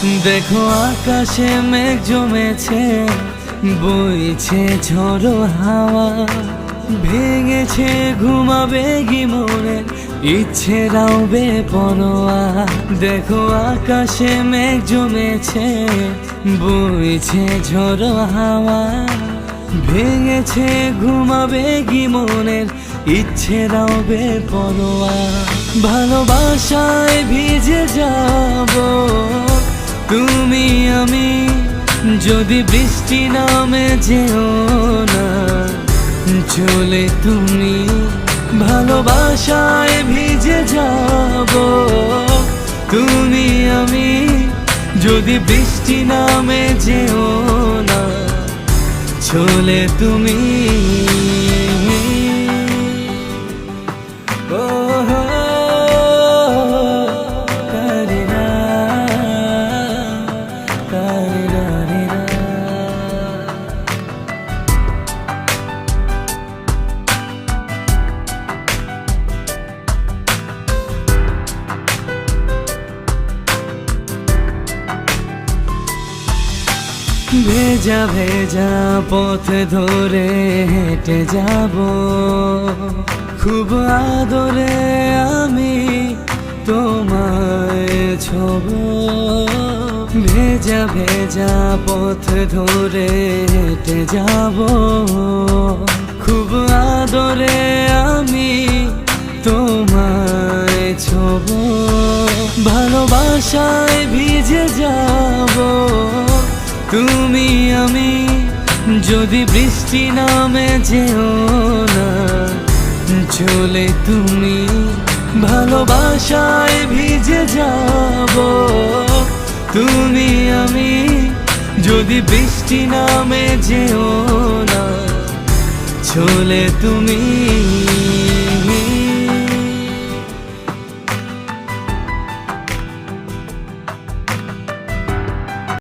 দেখো আকাশে মেঘ জমেছে, বইছে ঝড়ো হাওয়া। ভেঙেছে ঘুমাবে গি মনে ইচ্ছে রাউবে পরোয়া। দেখো আকাশে মেঘ জমেছে, বইছে ঝড়ো হাওয়া। ভেঙেছে ঘুমাবে গি মনের ইচ্ছে রাউবে পরোয়া। ভালোবাসায় ভিজে যাব। তুমি আমি, যদি বৃষ্টি নামে যেও না, চলে তুমি ভালোবাসায় ভিজে যাব। তুমি আমি, যদি বৃষ্টি নামে যেও না, চলে তুমি ভেজা ভেজা পথ ধরে হেঁটে যাব। খুব আদরে আমি তোমায় ছব। ভেজা ভেজা পথ ধরে হেঁটে যাব। খুব আদরে আমি তোমায় ছব। ভালোবাসায় ভিজে যাব। তুমি আমি, যদি বৃষ্টি নামে যেও না, চলে তুমি ভালোবাসায় ভিজে যাব। তুমি আমি, যদি বৃষ্টি নামে যেও না, চলে তুমি